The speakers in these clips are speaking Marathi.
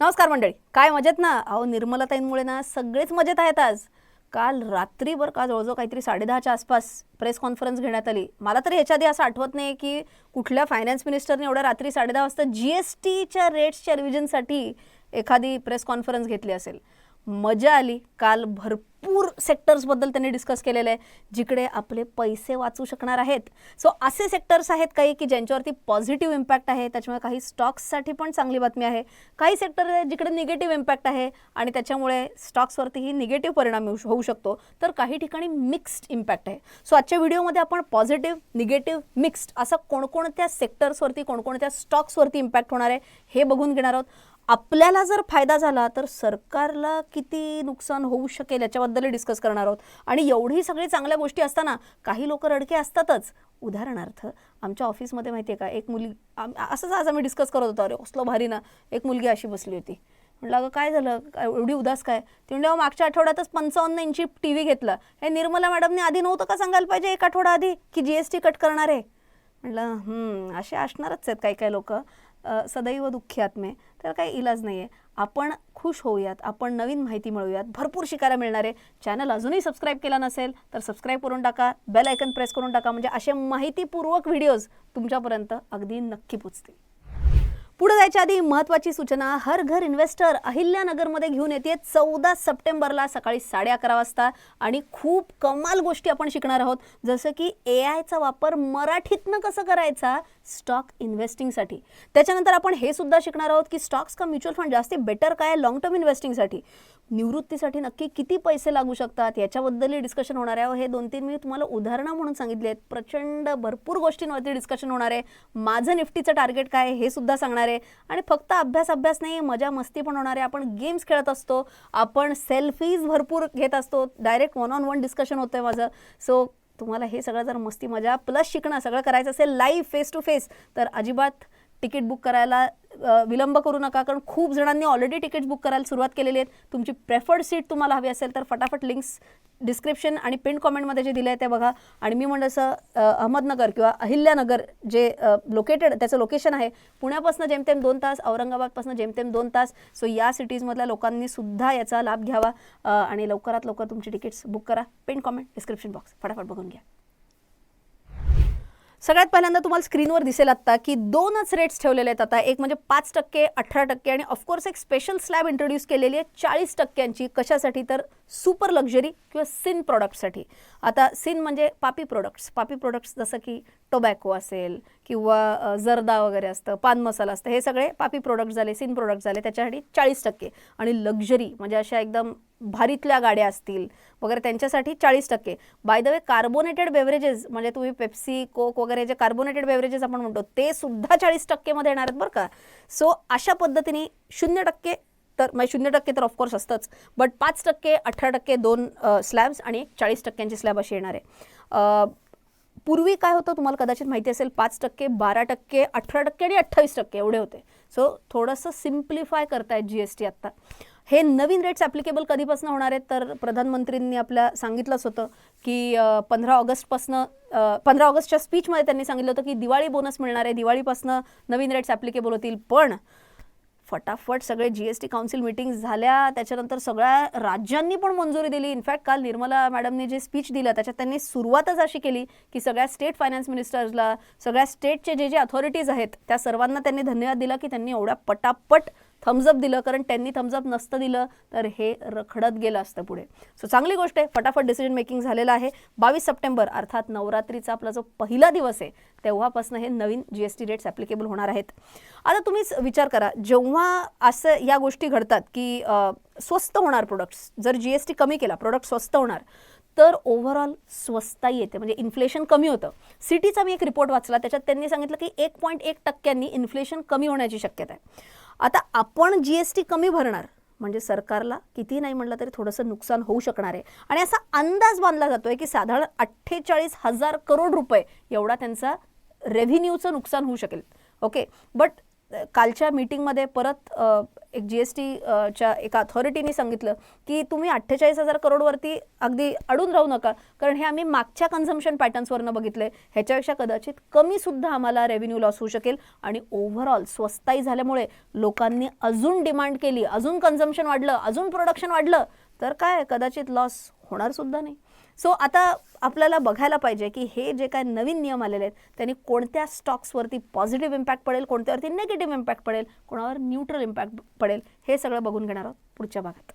नमस्कार मंडळी. काय मजेत ना? अहो निर्मलाताईंमुळे ना सगळेच मजेत आहेत आज. काल रात्रीभर का जवळजवळ काहीतरी साडेदहाच्या आसपास प्रेस कॉन्फरन्स घेण्यात आली. मला तरी ह्याच्या आधी असं आठवत नाही की कुठल्या फायनान्स मिनिस्टरने एवढ्या रात्री साडेदहा वाजता जी एस टीच्या रेट्सच्या रिव्हिजनसाठी एखादी प्रेस कॉन्फरन्स घेतली असेल. मजा आली. काल भरपूर सेक्टर्सबद्दल त्यांनी डिस्कस केलेलं आहे जिकडे आपले पैसे वाचू शकणार आहेत. सो असे सेक्टर्स आहेत काही की ज्यांच्यावरती पॉझिटिव्ह इम्पॅक्ट आहे त्याच्यामुळे काही स्टॉक्ससाठी पण चांगली बातमी आहे. काही सेक्टर आहे जिकडे निगेटिव्ह इम्पॅक्ट आहे आणि त्याच्यामुळे स्टॉक्सवरतीही निगेटिव्ह परिणाम होऊ शकतो. तर काही ठिकाणी मिक्स्ड इम्पॅक्ट आहे. सो आजच्या व्हिडिओमध्ये आपण पॉझिटिव्ह निगेटिव्ह मिक्स्ड असं कोणकोणत्या सेक्टर्सवरती कोणकोणत्या स्टॉक्सवरती इम्पॅक्ट होणार आहे हे बघून घेणार आहोत. आपल्याला जर फायदा झाला तर सरकारला किती नुकसान होऊ शकेल याच्याबद्दल डिस्कस करणार आहोत. आणि एवढी सगळी चांगल्या गोष्टी असताना काही लोक रडके असतातच. उदाहरणार्थ आमच्या ऑफिसमध्ये माहिती आहे का एक मुली असंच आज आम्ही डिस्कस करत होतो. अरे कसलं भारी ना. एक मुलगी अशी बसली होती. म्हटलं अगं काय झालं? एवढी उदास काय? ती म्हणजे मागच्या आठवड्यातच पंचावन्न इंची टी व्ही घेतला. हे निर्मला मॅडमने आधी नव्हतं का सांगायला पाहिजे एक आठवडा आधी की जी एस टी कट करणार आहे? म्हटलं "हम्म, असे असणारच आहेत काही काही लोक. सदैव दुःखी आत्मे तर काही इलाज नाही आहे आपण खुश होऊयात. आपण नवीन माहिती मिळवूयात. भरपूर शिकायला मिळणार आहे. चॅनल अजूनही सबस्क्राईब केला नसेल तर सबस्क्राईब करून टाका. बेल आयकन प्रेस करून टाका. म्हणजे असे माहितीपूर्वक व्हिडिओज तुमच्यापर्यंत अगदी नक्की पोचतील. पुढे जायच्या आधी महत्त्वाची सूचना हर घर इन्व्हेस्टर अहिल्यानगरमध्ये घेऊन येते चौदा सप्टेंबरला सकाळी साडे अकरा वाजता. आणि खूप कमाल गोष्टी आपण शिकणार आहोत. जसं की ए आयचा वापर मराठीतनं कसं करायचा? स्टॉक इन्व्हेस्टिंगसाठी त्याच्यानंतर आपण हे सुद्धा शिकणार आहोत की स्टॉक्स का म्युच्युअल फंड जास्ती बेटर काय लॉंग टर्म इन्व्हेस्टिंगसाठी निवृत्तीसाठी नक्की किती पैसे लागू शकतात? याच्याबद्दलही डिस्कशन होणार आहे. हे दोन तीन मी तुम्हाला उदाहरणं म्हणून सांगितले आहेत. प्रचंड भरपूर गोष्टींवरती डिस्कशन होणार आहे. माझं निफ्टीचं टार्गेट काय? हे सुद्धा सांगणार आहे आणि फक्त अभ्यास अभ्यास नाही मजा मस्ती पण होणार. आहे आपण गेम्स खेळत असतो. आपण सेल्फीज भरपूर घेत असतो. Direct one on one discussion होतं आहे माझं. सो तुम्हाला हे सगळं जर मस्ती मजा प्लस शिकणं सगळं करायचं असेल लाईव्ह फेस टू फेस तर अजिबात तिकीट बुक करायला विलंब करू नका. कारण खूप जणांनी ऑलरेडी तिकीट बुक करायला सुरुवात केलेली आहेत. तुमची प्रेफर्ड सीट तुम्हाला हवी असेल तर फटाफट लिंक्स डिस्क्रिप्शन आणि पिन कॉमेंटमध्ये जे दिलं आहे ते बघा. आणि मी म्हणलं असं अहमदनगर किंवा अहिल्यानगर जे लोकेटेड त्याचं लोकेशन आहे पुण्यापासून जेमतेम दोन तास औरंगाबादपासून जेमतेम दोन तास सो या सिटीजमधल्या लोकांनी सुद्धा याचा लाभ घ्यावा. आणि लवकरात लवकर तुमची तिकीट्स बुक करा. पिन कॉमेंट डिस्क्रिप्शन बॉक्स फटाफट बघून घ्या. सगळ्यात पहिल्यांदा तुम्हाला स्क्रीनवर दिसेल आत्ता की दोनच रेट्स ठेवलेले आहेत आता. एक म्हणजे पाच टक्के अठरा टक्के आणि ऑफकोर्स एक स्पेशल स्लॅब इंट्रोड्यूस केलेली आहे. चाळीस टक्क्यांची कशासाठी? तर सुपर लक्झरी किंवा सिन प्रॉडक्टसाठी आता सिन म्हणजे पापी प्रोडक्ट्स पापी प्रोडक्ट्स जसं की टोबॅको असेल किंवा जर्दा वगैरे असतं पान मसाला असतं हे सगळे पापी प्रोडक्ट झाले सिन प्रोडक्ट झाले त्याच्यासाठी चाळीस टक्के. आणि लक्झरी म्हणजे अशा एकदम भारीतल्या गाड्या असतील वगैरे त्यांच्यासाठी चाळीस टक्के. By the way carbonated beverages म्हणजे तुम्ही पेप्सी कोक वगैरे जे कार्बोनेटेड बेवरेजेस आपण म्हणतो ते सुद्धा चाळीस टक्केमध्ये येणार आहेत बरं का. सो अशा पद्धतीने शून्य टक्के तर म्हणजे शून्य टक्के तर ऑफकोर्स असतंच बट पाच टक्के अठरा टक्के दोन स्लॅब्स आणि चाळीस टक्क्यांची स्लॅब अशी येणार आहे. पूर्वी काय होतं तुम्हाला कदाचित माहिती असेल पाच टक्के बारा टक्के अठरा टक्के आणि अठ्ठावीस टक्के एवढे होते. सो थोडंसं सिम्प्लिफाय करतायत जी एस टी आत्ता हे नवीन रेट्स ॲप्लिकेबल कधीपासून होणार आहेत? तर प्रधानमंत्रींनी आपल्या सांगितलंच होतं की पंधरा ऑगस्टपासनं पंधरा ऑगस्टच्या स्पीचमध्ये त्यांनी सांगितलं होतं की दिवाळी बोनस मिळणार आहे. दिवाळीपासनं नवीन रेट्स ॲप्लिकेबल होतील. पण फटाफट सगळे G S T council meeting झाल्या. त्याच्यानंतर सगळ्या राज्यांनी पण मंजुरी दिली. इनफॅक्ट काल निर्मला मॅडमने जे स्पीच दिलं त्याच्यात त्यांनी सुरुवातच अशी केली की सगळ्या स्टेट फायनान्स मिनिस्टर्सला सगळ्या स्टेटचे जे जे अथॉरिटीज आहेत त्या सर्वांना त्यांनी धन्यवाद दिला की त्यांनी एवढ्या पटापट थम्सअप दिलं कारण त्यांनी थम्सअप नसतं दिलं तर हे रखडत गेलं असतं पुढे. सो चांगली गोष्ट आहे फटाफट डिसिजन मेकिंग झालेलं आहे. बावीस सप्टेंबर अर्थात नवरात्रीचा आपला जो पहिला दिवस आहे तेव्हापासून हे नवीन G S T rates applicable होणार आहेत. आता तुम्हीच विचार करा जेव्हा असं या गोष्टी घडतात की स्वस्त होणार प्रोडक्ट्स जर जी एस टी कमी केला प्रोडक्ट स्वस्त होणार तर ओव्हरऑल स्वस्ताही येते. म्हणजे इन्फ्लेशन कमी होतं. सिटीचा मी एक रिपोर्ट वाचला त्याच्यात त्यांनी सांगितलं की एक पॉईंट एक टक्क्यांनी इन्फ्लेशन कमी होण्याची शक्यता आहे. आता आपण जी एस टी कमी भरणार म्हणजे सरकारला किती नाही म्हटलं तरी थोडंसं नुकसान होऊ शकणार आहे. आणि असा अंदाज बांधला जातोय की साधारण अठ्ठेचाळीस हजार करोड रुपये एवढा त्यांचा रेव्हेन्यूचं नुकसान होऊ शकेल. ओके बट कालच्या मीटिंगमध्ये परत एक जी एस टीच्या एका अथॉरिटीने सांगितलं की तुम्ही अठ्ठेचाळीस हजार करोडवरती अगदी अडून राहू नका. कारण हे आम्ही मागच्या कन्झम्शन पॅटर्न्सवरनं बघितलं आहे ह्याच्यापेक्षा कदाचित कमीसुद्धा आम्हाला रेव्हेन्यू लॉस होऊ शकेल. आणि ओव्हरऑल स्वस्ताई झाल्यामुळे लोकांनी अजून डिमांड केली अजून कन्झम्शन वाढलं अजून प्रोडक्शन वाढलं तर काय कदाचित लॉस होणारसुद्धा नाही. सो आता आपल्याला बघायला पाहिजे की हे जे काय नवीन नियम आलेले आहेत त्यांनी कोणत्या स्टॉक्सवरती पॉझिटिव्ह इम्पॅक्ट पडेल कोणत्यावरती निगेटिव्ह इम्पॅक्ट पडेल कोणावर न्यूट्रल इम्पॅक्ट पडेल हे सगळं बघून घेणार आहोत पुढच्या भागात.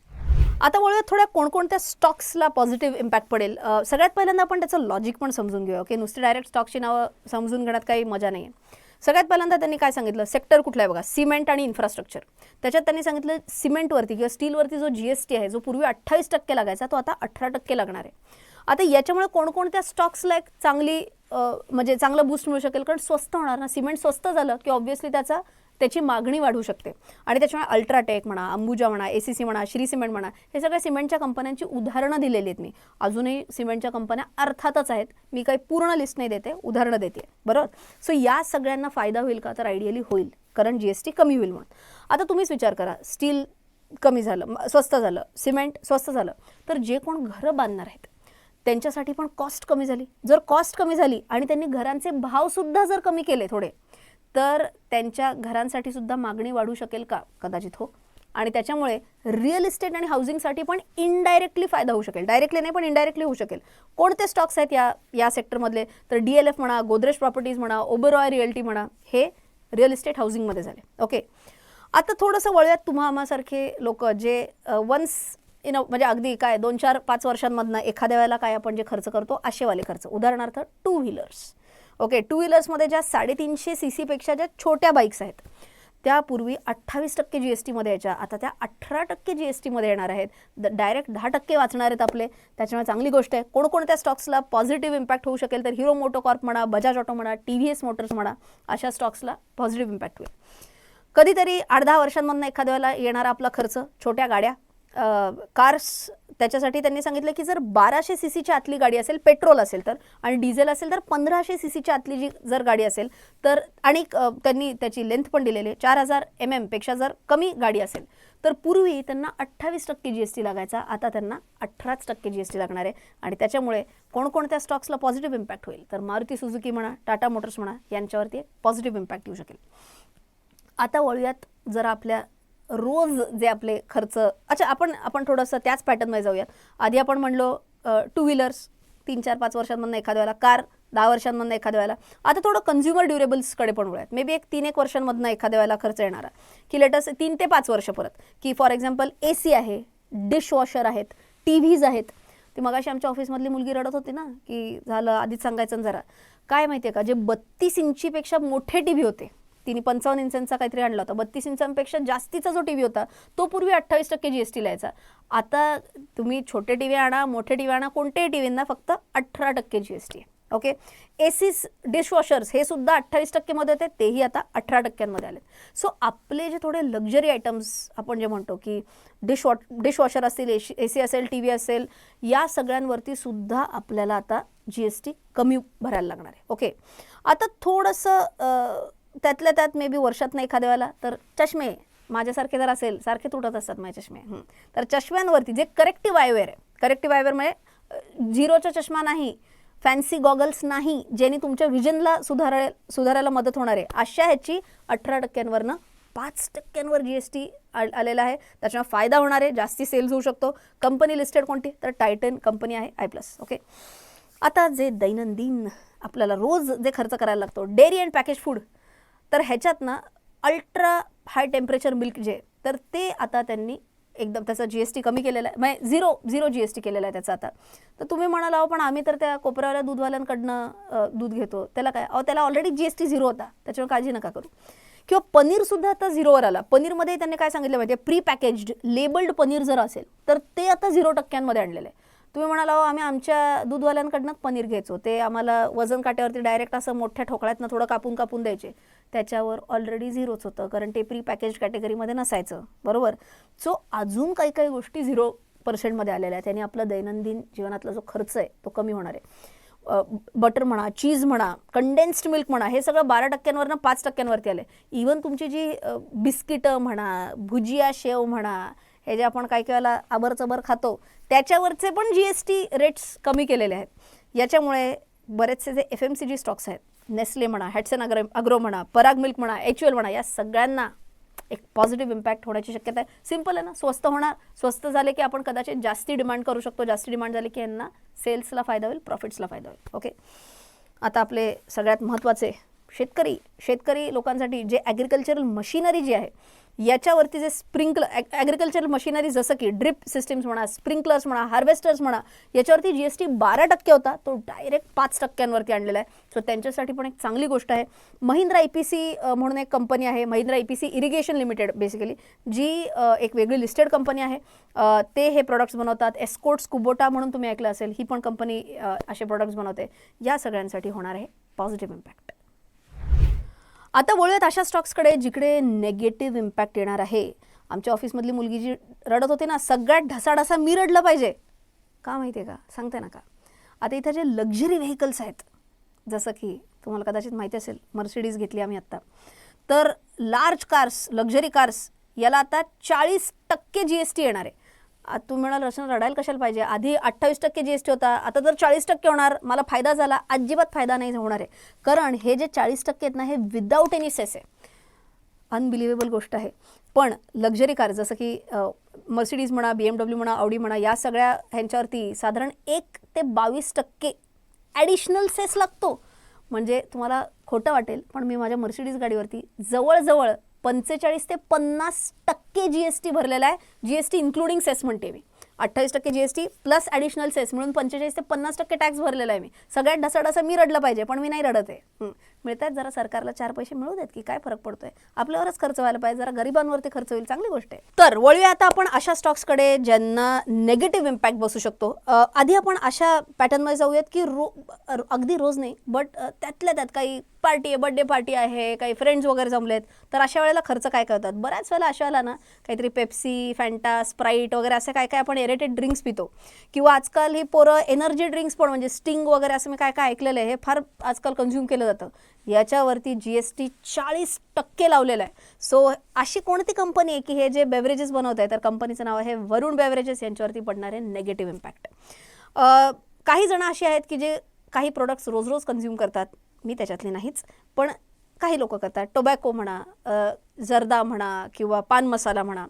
आता वळूया थोड्या कोणकोणत्या स्टॉक्सला पॉझिटिव्ह इम्पॅक्ट पडेल. सगळ्यात पहिल्यांदा आपण त्याचं लॉजिक पण समजून घेऊया ओके? नुसती डायरेक्ट स्टॉकची नावं समजून घेण्यात काही मजा नाही आहे सगळ्यात पहिल्यांदा त्यांनी काय सांगितलं? सेक्टर कुठला आहे बघा? सिमेंट आणि इन्फ्रास्ट्रक्चर त्याच्यात त्यांनी सांगितलं सिमेंटवरती किंवा स्टीलवरती जो जी एस टी आहे जो पूर्वी अठ्ठावीस टक्के लागायचा तो आता अठरा टक्के लागणार आहे. आता याच्यामुळे कोणकोणत्या स्टॉक्सला एक चांगली म्हणजे चांगलं बूस्ट मिळू शकेल? कारण स्वस्त होणार ना. सिमेंट स्वस्त झालं की ऑब्व्हियसली त्याचा त्याची मागणी वाढू शकते. आणि त्याच्यामुळे अल्ट्राटेक म्हणा अंबुजा म्हणा ए सी सी म्हणा श्री सिमेंट म्हणा हे सगळ्या सिमेंटच्या कंपन्यांची उदाहरणं दिलेली आहेत मी. अजूनही सिमेंटच्या कंपन्या अर्थातच आहेत. मी काही पूर्ण लिस्ट नाही देते उदाहरणं देते. बरोबर? सो या सगळ्यांना फायदा होईल का? तर आयडियली होईल. कारण जी एस टी कमी होईल म्हणून. आता तुम्हीच विचार करा. स्टील कमी झालं स्वस्त झालं. सिमेंट स्वस्त झालं. तर जे कोण घरं बांधणार आहेत त्यांच्यासाठी पण कॉस्ट कमी झाली. जर कॉस्ट कमी झाली आणि त्यांनी घरांचे भावसुद्धा जर कमी केले थोडे तर त्यांच्या घरांसाठी सुद्धा मागणी वाढू शकेल का? कदाचित हो. आणि त्याच्यामुळे रिअल इस्टेट आणि हाऊसिंगसाठी पण इनडायरेक्टली फायदा होऊ शकेल. डायरेक्टली नाही पण इनडायरेक्टली होऊ शकेल. कोणते स्टॉक्स आहेत या या सेक्टरमधले तर डी एल एफ म्हणा गोदरेज प्रॉपर्टीज म्हणा ओबरॉय रिअल्टी म्हणा हे रिअल इस्टेट हाऊसिंगमध्ये झाले. ओके आता थोडंसं वळूयात तुम्हा आम्हासारखे लोक जे वन्स इन म्हणजे अगदी काय दोन चार पाच वर्षांमधनं एखाद्या वेळेला काय आपण जे खर्च करतो असेवाले खर्च. उदाहरणार्थ टू व्हीलर्स ओके टू व्हीलर्समध्ये ज्या साडेतीनशे सी सीपेक्षा ज्या छोट्या बाईक्स आहेत त्यापूर्वी अठ्ठावीस टक्के जी एस टीमध्ये यायच्या. आता त्या अठरा टक्के जी एस टीमध्ये येणार आहेत. डायरेक्ट दहा टक्के वाचणार आहेत आपले. त्याच्यामुळे चांगली गोष्ट आहे. कोणकोणत्या स्टॉक्सला पॉझिटिव्ह इम्पॅक्ट होऊ शकेल तर हिरो मोटोकॉर्प म्हणा बजाज ऑटो म्हणा टी व्ही एस मोटर्स म्हणा अशा स्टॉक्सला पॉझिटिव्ह इम्पॅक्ट होईल. कधीतरी आठ दहा वर्षांमधनं एखाद्या वेळेला येणारा आपला खर्च छोट्या गाड्या कार्स त्याच्यासाठी त्यांनी सांगितलं की जर बाराशे सी सीच्या आतली गाडी असेल पेट्रोल असेल तर आणि डिझेल असेल तर पंधराशे सी सीच्या आतली जी जर गाडी असेल तर आणि त्यांनी त्याची लेंथ पण दिलेली आहे चार हजार एम एमपेक्षा जर कमी गाडी असेल तर पूर्वी त्यांना अठ्ठावीस टक्के जी एस टी लागायचा आता त्यांना अठराच टक्के जी एस टी लागणार आहे आणि त्याच्यामुळे कोणकोणत्या स्टॉक्सला पॉझिटिव्ह इम्पॅक्ट होईल? तर मारुती सुझुकी म्हणा टाटा मोटर्स म्हणा यांच्यावरती पॉझिटिव्ह इम्पॅक्ट येऊ शकेल. आता वळूयात जरा आपल्या रोज जे आपले खर्च अच्छा आपण आपण थोडंसं त्याच पॅटर्नमध्ये जाऊयात. आधी आपण म्हणलो टू व्हीलर्स तीन चार पाच वर्षांमधनं एखाद्या वेळेला कार दहा वर्षांमधनं एखाद्या वेळेला. आता थोडं कन्झ्युमर ड्युरेबल्सकडे पण वळूयात. मे बी एक तीन एक वर्षांमधनं एखाद्या वेळेला खर्च येणारा. की लेटस तीन ते पाच वर्ष परत. की फॉर एक्झाम्पल ए सी आहे डिशवॉशर आहेत टी व्हीज आहेत. ती मगाशी आमच्या ऑफिसमधली मुलगी रडत होती ना की झालं आधीच सांगायचं ना जरा. काय माहिती आहे का जे बत्तीस इंचीपेक्षा मोठे टी व्ही होते. तिने पंचावन्न इंचांचा काहीतरी आणला होता. बत्तीस इंचांपेक्षा जास्तीचा जो टी व्ही होता तो पूर्वी अठ्ठावीस टक्के जी एस टी लायचा आता तुम्ही छोटे टी व्ही आणा मोठे टी व्ही आणा कोणत्याही टी व्हींना फक्त अठरा टक्के जी एस टी आहे. ओके एसीस डिशवॉशर्स हे सुद्धा अठ्ठावीस टक्केमध्ये होते तेही आता अठरा टक्क्यांमध्ये आले सो आपले जे थोडे लक्झरी आयटम्स आपण जे म्हणतो की डिशवॉ डिशवॉशर असतील एशी ए सी असेल टी व्ही असेल या सगळ्यांवरती सुद्धा आपल्याला आता जी एस टी कमी भरायला लागणार आहे. ओके आता थोडंसं त्यातल्या त्यात मे बी वर्षातनं एखाद्या वेळेला तर चष्मे माझ्यासारखे जर असेल सारखे तुटत असतात माझे चष्मे. तर चष्म्यांवरती जे करेक्टिव्ह आयवेअर आहे करेक्टिव्ह आयवेअर म्हणजे झिरोचा चष्मा नाही फॅन्सी गॉगल्स नाही ज्याने तुमच्या विजनला सुधाराय सुधारायला मदत होणार आहे अशा ह्याची अठरा टक्क्यांवरनं पाच टक्क्यांवर जी एस टी आलेला आहे. त्याच्यामुळे फायदा होणार आहे जास्ती सेल्स होऊ शकतो. कंपनी लिस्टेड कोणती? तर टायटन कंपनी आहे आय प्लस ओके आता जे दैनंदिन आपल्याला रोज जे खर्च करायला लागतो डेअरी अँड पॅकेज फूड तर ह्याच्यात ना अल्ट्रा हाय टेम्परेचर मिल्क जे तर ते आता त्यांनी एकदम त्याचा जी एस टी कमी केलेला आहे. म्हणजे zero zero G S T केलेला आहे त्याचा आता. तर तुम्ही म्हणाल अहो पण आम्ही तर त्या कोपऱ्यावाल्या दूधवाल्यांकडनं दूध घेतो. त्याला काय? अहो त्याला already G S T zero होता. त्याच्यावर काळजी नका करू. किंवा पनीरसुद्धा आता झिरोवर आला. पनीरमध्ये त्यांनी काय सांगितलं माहिती प्री पॅकेज्ड लेबल्ड पनीर जर असेल तर ते आता झिरो टक्क्यांमध्ये आणलेलं आहे. तुम्ही म्हणाला आम्ही आमच्या दूधवाल्यांकडनंच पनीर घ्यायचो. ते आम्हाला वजन काट्यावरती डायरेक्ट असं मोठ्या ठोकळ्यातनं थोडं कापून कापून द्यायचे. त्याच्यावर ऑलरेडी झिरोच होतं कारण ते प्री पॅकेज कॅटेगरीमध्ये नसायचं. बरोबर? सो अजून काही काही गोष्टी झिरो पर्सेंटमध्ये आलेल्या आहेत. त्याने आपलं दैनंदिन जीवनातला जो खर्च आहे तो कमी होणार आहे. बटर म्हणा चीज म्हणा कंडेन्स्ड मिल्क म्हणा हे सगळं बारा टक्क्यांवरनं पाच टक्क्यांवरती आलं इवन तुमची जी बिस्किटं म्हणा भुजिया शेव म्हणा हे जे आपण काही काही वेळेला आबरचबर खातो त्याच्यावरचे पण जी एस टी रेट्स कमी केलेले आहेत. याच्यामुळे बरेचसे जे F M C G stocks आहेत नेस्ले म्हणा हॅटसन अग्रो अग्रो म्हणा पराग मिल्क म्हणा एच एल म्हणा या सगळ्यांना एक पॉझिटिव्ह इम्पॅक्ट होण्याची शक्यता आहे. सिंपल आहे ना स्वस्त होणार स्वस्त झाले की आपण कदाचित जास्ती डिमांड करू शकतो. जास्ती डिमांड झाली की यांना सेल्सला फायदा होईल प्रॉफिट्सला फायदा होईल. ओके आता आपले सगळ्यात महत्त्वाचे शेतकरी शेतकरी लोकांसाठी जे ॲग्रिकल्चरल मशिनरी जी आहे याच्यावरती जे स्प्रिंकलर ॲग्रिकल्चरल मशिनरी जसं की ड्रिप सिस्टीम्स म्हणा स्प्रिंकलर्स म्हणा हार्वेस्टर्स म्हणा याच्यावरती जी एस टी बारा टक्के होता. तो डायरेक्ट पाच टक्क्यांवरती आणलेला आहे. सो त्यांच्यासाठी पण एक चांगली गोष्ट आहे. महिंद्रा ई पी सी म्हणून एक कंपनी आहे. Mahindra E P C irrigation limited basically जी एक वेगळी लिस्टेड कंपनी आहे. ते हे प्रोडक्ट्स बनवतात. एस्कोट्स कुबोटा म्हणून तुम्ही ऐकलं असेल. ही पण कंपनी असे प्रोडक्ट्स बनवते. या सगळ्यांसाठी होणार आहे पॉझिटिव्ह इम्पॅक्ट आता वळूयात अशा स्टॉक्सकडे जिकडे नेगेटिव्ह इम्पॅक्ट येणार आहे. आमच्या ऑफिसमधली मुलगी जी रडत होती ना सगळ्यात ढसाढसा मी रडलं पाहिजे. का माहिती आहे का? सांगते ना का आता इथं जे लक्झरी व्हेकल्स आहेत जसं की तुम्हाला कदाचित माहिती असेल मर्सिडीज घेतली आम्ही आत्ता. तर लार्ज कार्स लक्झरी कार्स याला आता चाळीस टक्के जी एस टी येणार आहे. तू तुम्ही म्हणाल रचना रडायला कशाला पाहिजे? आधी अठ्ठावीस टक्के जी एस टी होता आता जर चाळीस टक्के होणार मला फायदा झाला अजिबात फायदा नाही होणार आहे. कारण हे जे चाळीस टक्के आहेत ना हे विदाऊट एनी सेस आहे. अनबिलिव्हेबल गोष्ट आहे. पण लक्झरी कार जसं की मर्सिडीज म्हणा बी एम डब्ल्यू म्हणा आवडी म्हणा या सगळ्या ह्यांच्यावरती साधारण एक ते बावीस टक्के ॲडिशनल सेस लागतो. म्हणजे तुम्हाला खोटं वाटेल पण मी माझ्या मर्सिडीज गाडीवरती जवळजवळ पंचेचाळीस ते पन्नास टक्के जी एस टी भरलेला आहे. G S T including cess म्हणते मी. अठ्ठावीस टक्के G S T plus additional cess म्हणून पंचेचाळीस ते पन्नास टक्के टॅक्स भरलेला आहे मी. सगळ्यात ढसाढसा मी रडलं पाहिजे पण मी नाही रडत आहे. हं. मिळतात जरा सरकारला चार पैसे मिळू देत की काय फरक पडतोय? आपल्यावरच खर्च व्हायला पाहिजे जरा गरिबांवरती खर्च होईल चांगली गोष्ट आहे. तर वळूया आता आपण अशा स्टॉक्सकडे ज्यांना नेगेटिव्ह इम्पॅक्ट बसू शकतो. आधी आपण अशा पॅटर्नमध्ये जाऊयात की रो अगदी रोज नाही बट त्यातल्या त्यात काही पार्टी आहे बड्डे पार्टी आहे काही फ्रेंड्स वगैरे जमलेत तर अशा वेळेला खर्च काय करतात? बऱ्याच वेळेला अशा वेळेला ना काहीतरी पेप्सी फॅन्टा स्प्राईट वगैरे असे काय काय आपण एरेटेड ड्रिंक्स पितो. किंवा आजकाल ही पोरं एनर्जी ड्रिंक्स पण म्हणजे स्टिंग वगैरे असं मी काय काय ऐकलेलं आहे हे फार आजकाल कन्झ्युम केलं जातं. याच्यावरती जी एस टी चाळीस टक्के लावलेलं आहे. सो अशी कोणती कंपनी आहे की हे जे बेवरेजेस बनवत आहे तर कंपनीचं नाव आहे वरुण बेवरेजेस यांच्यावरती पडणारे नेगेटिव्ह इम्पॅक्ट काही जण असे आहेत की जे काही प्रोडक्ट्स रोज रोज कन्झ्युम करतात. मी त्याच्यातली नाहीच. पण काही लोक करतात. टोबॅको म्हणा जर्दा म्हणा किंवा पान मसाला म्हणा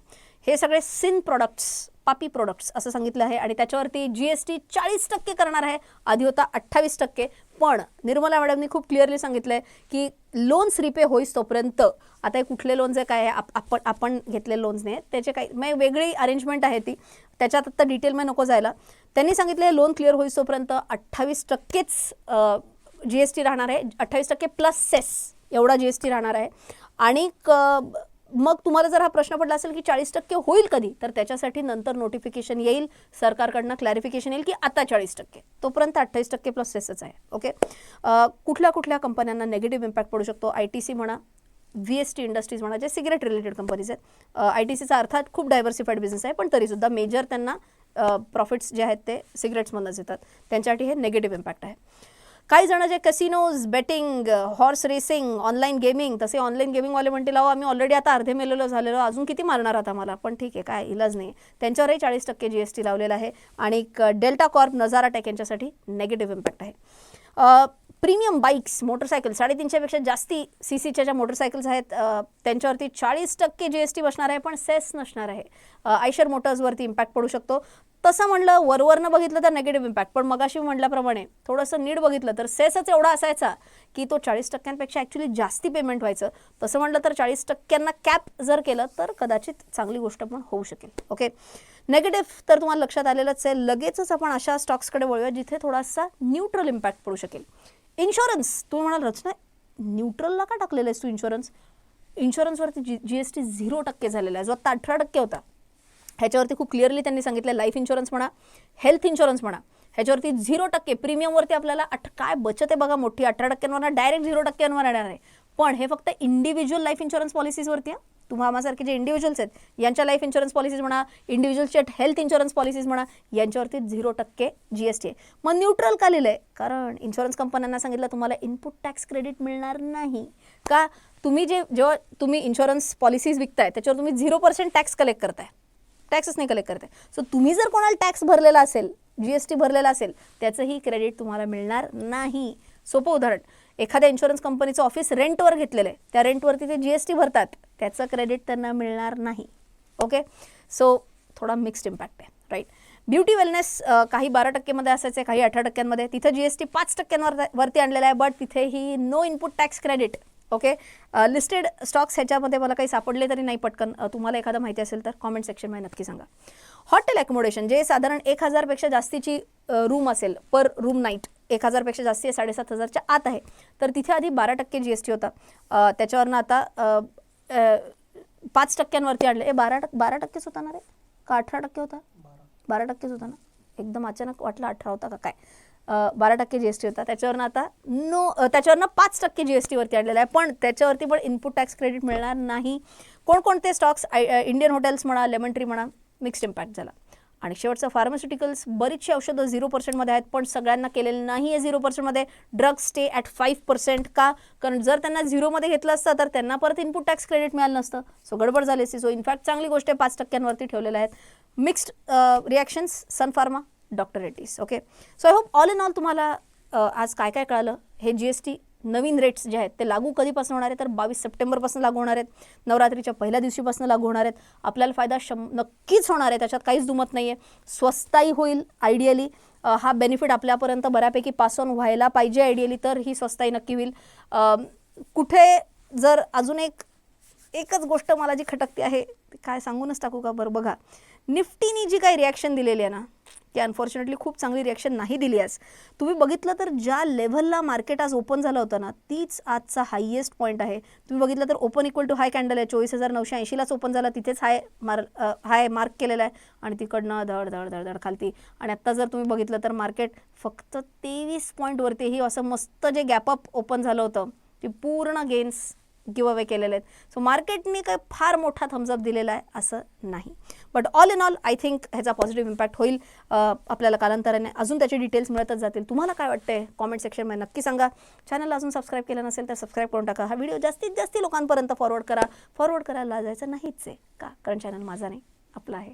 हे सगळे सिन प्रोडक्ट्स पापी प्रोडक्ट्स असं सांगितलं आहे. आणि त्याच्यावरती जी एस टी चाळीस टक्के करणार आहे. आधी होता अठ्ठावीस टक्के. पण निर्मला मॅडमनी खूप क्लिअरली सांगितलं आहे की लोन्स रिपे होईस तोपर्यंत. आता हे कुठले लोन्स आहे काय आहे आप- आपण आपण घेतलेले लोन्स नाही त्याचे काही मग वेगळी अरेंजमेंट आहे ती. त्याच्यात आत्ता डिटेलमध्ये नको जायला. त्यांनी सांगितलं लोन क्लिअर होईस तोपर्यंत अठ्ठावीस टक्केच जी एस टी राहणार आहे. अठ्ठावीस टक्के प्लस सेस एवढा जी एस टी राहणार आहे. आणि मग तुम्हाला जर हा प्रश्न पडला असेल की चाळीस टक्के होईल कधी तर त्याच्यासाठी नंतर नोटिफिकेशन येईल सरकारकडनं क्लॅरिफिकेशन येईल की आता चाळीस टक्के. तोपर्यंत अठ्ठावीस टक्के प्लस सेसच आहे. ओके कुठल्या कुठल्या कंपन्यांना नेगेटिव्ह इम्पॅक्ट पडू शकतो? आय टी सी म्हणा व्ही एस टी इंडस्ट्रीज म्हणा जे सिगरेट रिलेटेड कंपनीज आहेत. आय टी सीचा अर्थात खूप डायव्हर्सिफाईड बिझनेस आहे पण तरीसुद्धा मेजर त्यांना प्रॉफिट्स जे आहेत ते सिगरेट्समधनंच येतात. त्यांच्यासाठी हे निगेटिव्ह इम्पॅक्ट आहे. काही जण जे casinos betting horse racing online gaming तसे ऑनलाईन गेमिंगवाले म्हणतील अहो आम्ही ऑलरेडी आता अर्धे मेलेलो झालेलो अजून किती मारणार आहात आम्हाला पण ठीक आहे काय इलाज नाही. त्यांच्यावरही चाळीस टक्के जी एस टी लावलेला आहे आणि डेल्टा कॉर्प नजारा टेक यांच्यासाठी नेगेटिव्ह इम्पॅक्ट आहे. प्रीमियम बाईक्स मोटरसायकल साडेतीनशेपेक्षा जास्ती सी सीच्या ज्या मोटरसायकल्स आहेत त्यांच्यावरती चाळीस टक्के जी एस टी बसणार आहे पण सेस नसणार आहे. आयशर मोटर्सवरती इम्पॅक्ट पडू शकतो. तसं म्हणलं वरवरनं बघितलं तर नेगेटिव्ह इम्पॅक्ट पण मगाशी म्हटल्याप्रमाणे थोडंसं नीट बघितलं तर सेसच एवढा असायचा की तो चाळीस टक्क्यांपेक्षा ॲक्च्युली जास्ती पेमेंट व्हायचं. तसं म्हटलं तर चाळीस टक्क्यांना कॅप जर केलं तर कदाचित चांगली गोष्ट पण होऊ शकेल. ओके नेगेटिव्ह तर तुम्हाला लक्षात आलेलंच आहे. लगेचच आपण अशा स्टॉक्सकडे वळूया जिथे थोडासा न्यूट्रल इम्पॅक्ट पडू शकेल. इन्शुरन्स तुम्ही म्हणाल रचना न्यूट्रलला का टाकलेलं आहेस तू insurance इन्शुरन्सवरती G G S T zero टक्के झालेला आहे. जो आता अठरा टक्के होता. ह्याच्यावरती खूप क्लिअरली त्यांनी सांगितलं लाईफ इन्शुरन्स म्हणा हेल्थ इन्शुरन्स म्हणा ह्याच्यावरती झिरो टक्के प्रीमियमवरती आपल्याला अठ काय बचत आहे बघा मोठी अठरा टक्क्यांवर डायरेक्ट झिरो टक्क्यांवर येणार आहे. पण हे फक्त इंडिव्हिज्युअल लाईफ इन्शुरन्स पॉलिसीजवरती आहे तुम्हा आम्हासारखे जे इंडिव्हिज्युअल्स आहेत यांच्या लाईफ इन्शुरन्स पॉलिसीज म्हणा इंडिव्हिज्युअलच्या हेल्थ इन्शुरन्स पॉलिसीज म्हणा यांच्यावरती झिरो टक्के जी एस टी आहे. मग न्यूट्रल का लिहिलं आहे कारण इन्शुरन्स कंपन्यांना सांगितलं तुम्हाला इनपुट टॅक्स क्रेडिट मिळणार नाही. का? तुम्ही जे जेव्हा तुम्ही इन्शुरन्स पॉलिसीज विकताय त्याच्यावर तुम्ही झिरो पर्सेंट टॅक्स कलेक्ट करताय. टॅक्सच नाही कलेक्ट करते. सो तुम्ही जर कोणाला टॅक्स भरलेला असेल जी एस टी भरलेला असेल त्याचंही क्रेडिट तुम्हाला मिळणार नाही. सोपं उदाहरण. एखाद्या इन्शुरन्स कंपनीचं ऑफिस रेंटवर घेतलेलं आहे. त्या रेंटवरती ते जी एस टी भरतात. त्याचं क्रेडिट त्यांना मिळणार नाही. ओके सो थोडा मिक्स्ड इम्पॅक्ट आहे. राईट ब्युटी वेलनेस काही बारा टक्केमध्ये असायचे काही अठरा टक्क्यांमध्ये. तिथं जी एस टी पाच टक्क्यांवर वरती आणलेलं आहे बट तिथेही no input tax credit okay? Listed stocks ह्याच्यामध्ये मला काही सापडले तरी नाही पटकन. तुम्हाला एखादं माहिती असेल तर कॉमेंट सेक्शनमध्ये नक्की सांगा. हॉटेल अकोमोडेशन जे साधारण एक हजारपेक्षा जास्तीची रूम असेल पर रूम नाईट एक हजारपेक्षा जास्ती आहे साडेसात हजारच्या आत आहे. तर तिथे आधी बारा टक्के जी एस टी होता. त्याच्यावरनं आता पाच टक्क्यांवरती आणले. हे बारा टक्के बारा टक्केच होता ना रे? का अठरा टक्के होता? बारा टक्केच होता ना? एकदम अचानक वाटलं अठरा होता का काय? बारा टक्के जी एस टी होता. त्याच्यावरनं आता नो त्याच्यावरनं पाच टक्के जी एस टीवरती आणलेला आहे. पण त्याच्यावरती पण इनपुट टॅक्स क्रेडिट मिळणार नाही. कोणकोणते स्टॉक्स आय इंडियन हॉटेल्स म्हणा लेमन ट्री म्हणा मिक्स्ड इम्पॅक्ट झाला. आणि शेवटचं फार्मास्युटिकल्स बरीचशी औषधं झिरो पर्सेंटमध्ये आहेत पण सगळ्यांना केलेलं नाही आहे zero पर्सेंटमध्ये drugs stay at five percent का? कारण जर त्यांना झिरोमध्ये घेतलं असतं तर त्यांना परत इनपुट टॅक्स क्रेडिट मिळालं नसतं. सो गडबड झाली असती. सो इनफॅक्ट चांगली गोष्ट आहे पाच टक्क्यांवरती ठेवलेल्या आहेत. Mixed reactions Sun Pharma doctor Reddy's okay so I hope all in all तुम्हाला आज काय काय कळालं? हे जी एस टी नवीन रेट्स जे आहेत ते लागू कधीपासून होणार आहे तर बावीस सप्टेंबरपासून लागू होणार आहेत. नवरात्रीच्या पहिल्या दिवशीपासून लागू होणार आहेत. आपल्याला फायदा शं नक्कीच होणार आहे. त्याच्यात काहीच दुमत नाही आहे स्वस्ताही होईल आयडियली हा बेनिफिट आपल्यापर्यंत बऱ्यापैकी पास ऑन व्हायला पाहिजे आयडियली तर ही स्वस्ताही नक्की होईल. कुठे जर अजून एक एकच गोष्ट मला जी खटकते आहे काय सांगूनच टाकू का बरं? बघा. निफ्टीनी जी काही रिॲक्शन दिलेली आहे ना ती अनफॉर्च्युनेटली खूप चांगली रिॲक्शन नाही दिली आहेस तुम्ही बघितलं तर ज्या लेव्हलला मार्केट आज ओपन झालं होतं ना तीच आजचा हायेस्ट पॉईंट आहे. तुम्ही बघितलं तर open equal to high candle आहे चोवीस हजार नऊशे ऐंशीलाच ओपन झाला तिथेच हाय मार हाय मार्क केलेला आहे. आणि तिकडनं धड धड धड धड खालती. आणि आत्ता जर तुम्ही बघितलं तर मार्केट फक्त तेवीस पॉईंटवरतीही असं मस्त जे गॅपअप ओपन झालं होतं ते पूर्ण गेन्स गिव अवे केलेले आहेत. सो मार्केटने काही फार मोठा थम्सअप दिलेला आहे असं नाही. But all in all I think ह्याचा पॉझिटिव्ह इम्पॅक्ट होईल आपल्याला कालांतराने अजून त्याचे डिटेल्स मिळतच जातील. तुम्हाला काय वाटतंय? कॉमेंट सेक्शनमध्ये नक्की सांगा. चॅनलला अजून सबस्क्राईब केलं नसेल तर सबस्क्राईब करून टाका. हा व्हिडिओ जास्तीत जास्त लोकांपर्यंत फॉरवर्ड करा. फॉरवर्ड करायला जायचं नाहीच आहे का? कारण चॅनल माझा नाही आपला आहे.